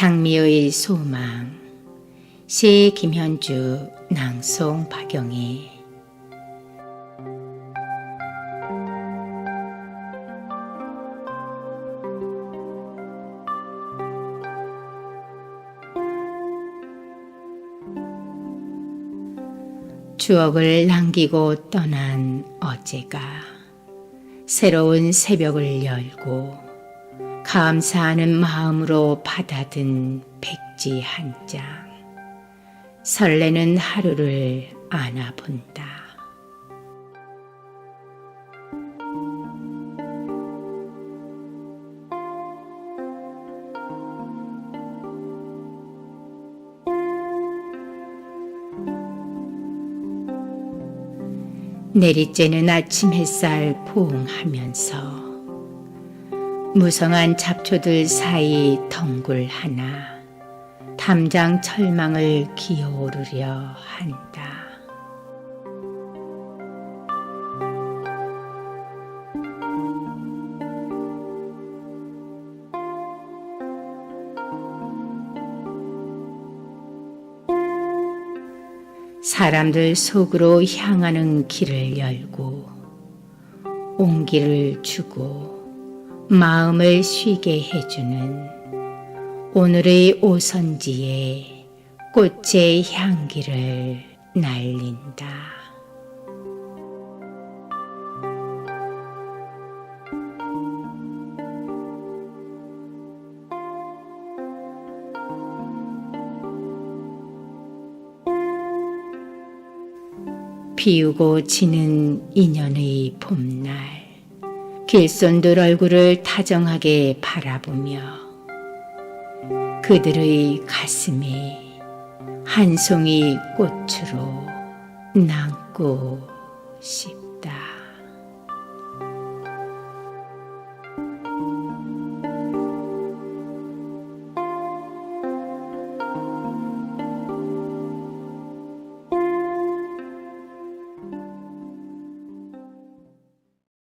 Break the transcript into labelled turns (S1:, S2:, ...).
S1: 장미의 소망. 시 김현주 낭송 박영희 추억을 남기고 떠난 어제가 새로운 새벽을 열고 감사하는 마음으로 받아든 백지 한 장. 설레는 하루를 안아본다. 내리쬐는 아침 햇살 포옹하면서 무성한 잡초들 사이 덩굴 하나 담장 철망을 기어오르려 한다. 사람들 속으로 향하는 길을 열고 온기를 주고 마음을 쉬게 해주는 오늘의 오선지에 꽃의 향기를 날린다. 비우고 지는 인연의 봄날 길손들 얼굴을 다정하게 바라보며 그들의 가슴이 한 송이 꽃으로 남고 싶다.